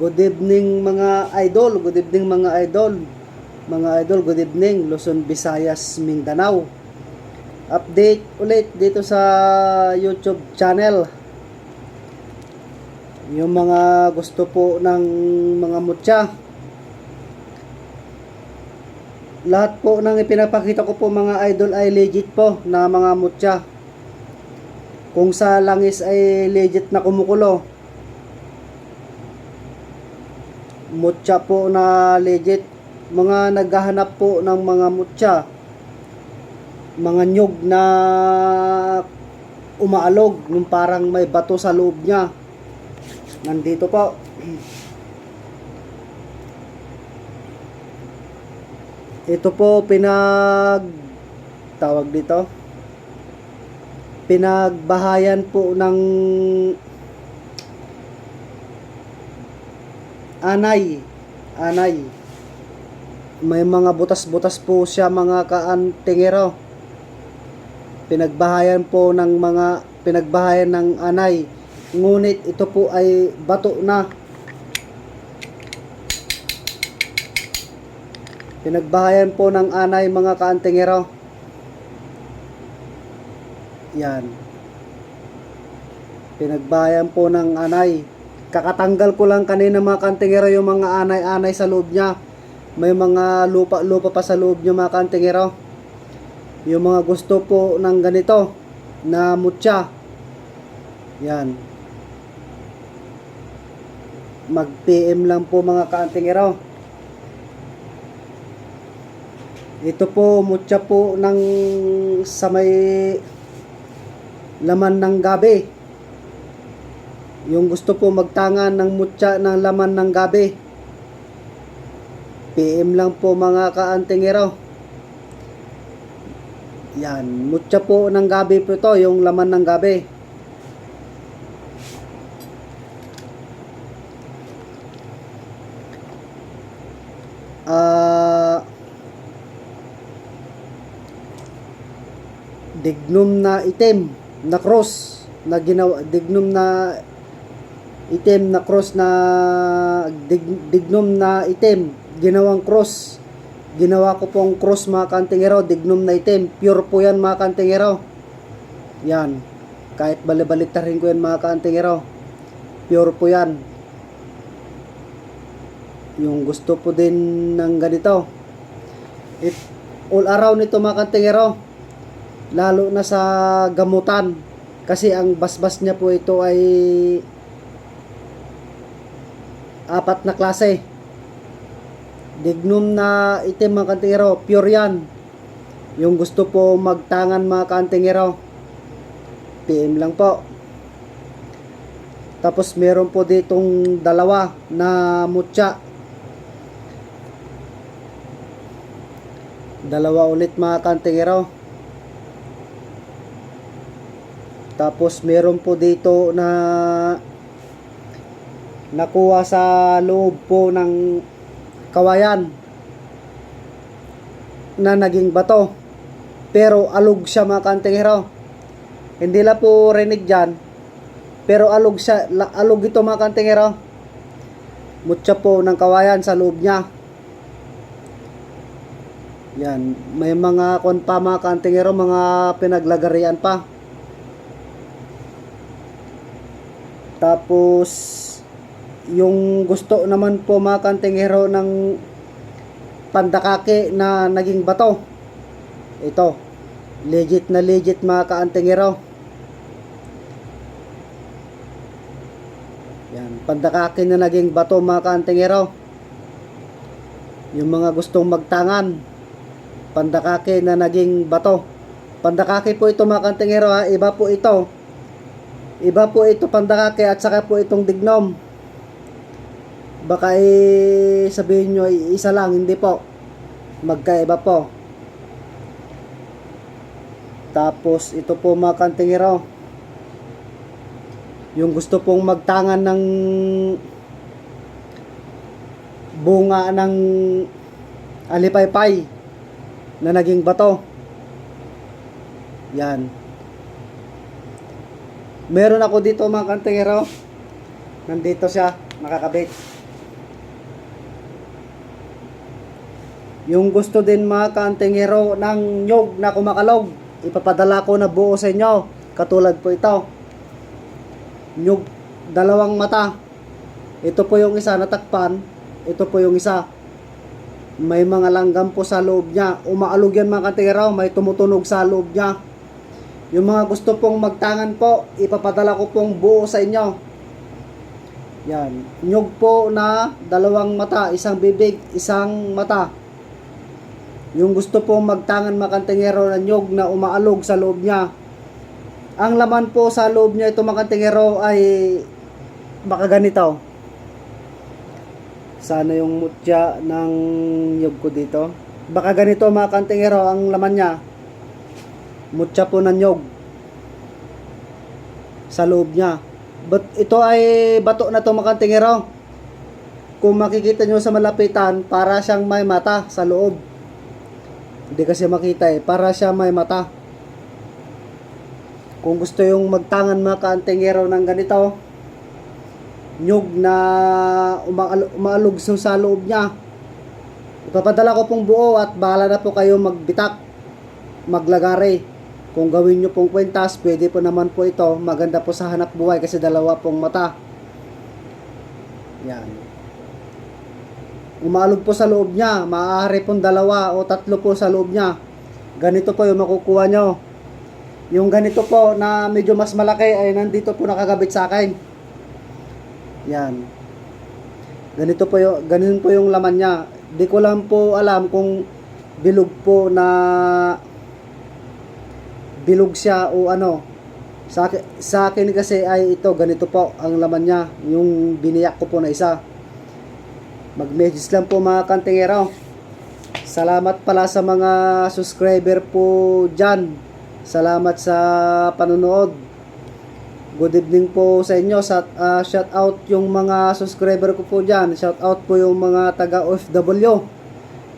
Good evening mga idol, good evening mga idol. Mga idol, good evening Luzon, Visayas, Mindanao. Update ulit dito sa YouTube channel. Yung mga gusto po ng mga mutya. Lahat po ng ipinapakita ko po mga idol ay legit po na mga mutya. Kung sa langis ay legit na kumukulo, mutya po na legit. Mga naghahanap po ng mga mutya. Mga nyug na umaalog yung parang may bato sa loob niya. Nandito po. Ito po pinag tawag dito? Pinagbahayan po ng anay. Anay. May mga butas-butas po siya mga kaantingero pinagbahayan po ng mga pinagbahayan ng anay. Ngunit ito po ay bato na. Pinagbahayan po ng anay mga kaantingero yan. Pinagbahayan po ng anay kakatanggal ko lang kanina mga kantingero yung mga anay-anay sa loob niya. May mga lupa-lupa pa sa loob niya mga kantingero. Yung mga gusto po ng ganito na mutya. Yan. Mag-PM lang po mga kantingero. Ito po mutya po ng sa may laman ng gabi. Yung gusto po magtangan ng mutya ng laman ng gabi. PM lang po mga kaantingero. Yan, mutya po ng gabi po ito, yung laman ng gabi. Ah dignum na itim na cross na ginawa dignum na itim na cross na dig, dignum na itim ginawang cross. Ginawa ko pong cross mga kantingero dignum na itim. Pure po yan mga kantingero. Yan. Kahit balibaliktarin ko yan mga kantingero. Pure po yan. Yung gusto po din ng ganito. It, all around nito mga kantingero lalo na sa gamutan. Kasi ang basbas niya po ito ay apat na klase. Dignum na itim mga kantingero, pure yan. Yung gusto po magtangan mga kantingero, PM lang po. Tapos meron po ditong dalawa na mutya. Dalawa ulit mga kantingero. Tapos meron po dito na nakuha sa loob po ng kawayan na naging bato. Pero alog siya mga kantingero. Hindi la po rinig dyan. Pero alog siya, alog ito mga kantingero. Mutya po ng kawayan sa loob niya. Yan, may mga kon pa mga kantingero, mga pinaglagarian pa. Tapos, yung gusto naman po mga kantingero ng pandakake na naging bato. Ito, legit na legit mga kaantingero. Yan, pandakake na naging bato mga kaantingero. Yung mga gustong magtangan, pandakake na naging bato. Pandakake po ito mga kantingero ha, iba po ito. Iba po ito pandakake at saka po itong dignom. Baka eh, sabihin nyo ay isa lang, hindi po. Magkaiba po. Tapos ito po mga kantingero. Yung gusto pong magtangan ng bunga ng alipaypay na naging bato. Yan. Meron ako dito mga kantingero. Nandito siya, nakakabit. Yung gusto din mga kantingero ng nyog na kumakalog, ipapadala ko na buo sa inyo. Katulad po ito. Nyog, dalawang mata. Ito po yung isa natakpan. Ito po yung isa. May mga langgam po sa loob niya. Umaalog yan mga kantingero, may tumutunog sa loob niya. Yung mga gusto pong magtangan po, ipapadala ko pong buo sa inyo. Yan. Nyug po na dalawang mata, isang bibig, isang mata. Yung gusto pong magtangan makantingero na nyug na umaalog sa loob niya. Ang laman po sa loob niya ito makantingero ay baka ganito. Sana yung mutya ng nyug ko dito. Baka ganito mga kantingero ang laman niya. Mutya po ng nyug sa loob niya. But ito ay bato na to mga kantingero. Kung makikita nyo sa malapitan, para siyang may mata sa loob. Hindi kasi makita eh. Para siya may mata. Kung gusto yung magtangan mga kaantingero ng ganito, nyug na umaal- umaalog sa- loob niya. Ipapadala ko pong buo at bahala na po kayo magbitak, maglagari. Kung gawin nyo pong kwentas, pwede po naman po ito. Maganda po sa hanap buhay kasi dalawa pong mata. Yan. Umalog po sa loob niya. Maaari pong dalawa o tatlo po sa loob niya. Ganito po yung makukuha nyo. Yung ganito po na medyo mas malaki ay nandito po nakagabit sa akin. Yan. Ganito po yung, ganun po yung laman niya. Di ko lang po alam kung bilog po na bilog siya o ano. Sa, sa akin kasi ay ito, ganito po ang laman niya. Yung biniyak ko po na isa. Mag-message lang po mga kantingero. Salamat pala sa mga subscriber po dyan. Salamat sa panonood. Good evening po sa inyo. Sa, ah, shout out yung mga subscriber ko po dyan. Shout out po yung mga taga OFW.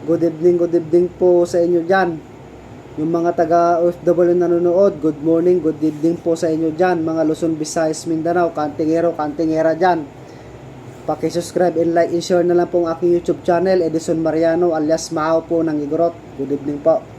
Good evening, good evening po sa inyo dyan. Yung mga taga OFW na nanonood, good morning, good evening po sa inyo dyan. Mga Luzon, Visayas, Mindanao, Kantingero, Kantingera dyan. Paki-subscribe and like and share na lang po ang aking YouTube channel, Edison Mariano alias Mao po ng Igorot. Good evening po.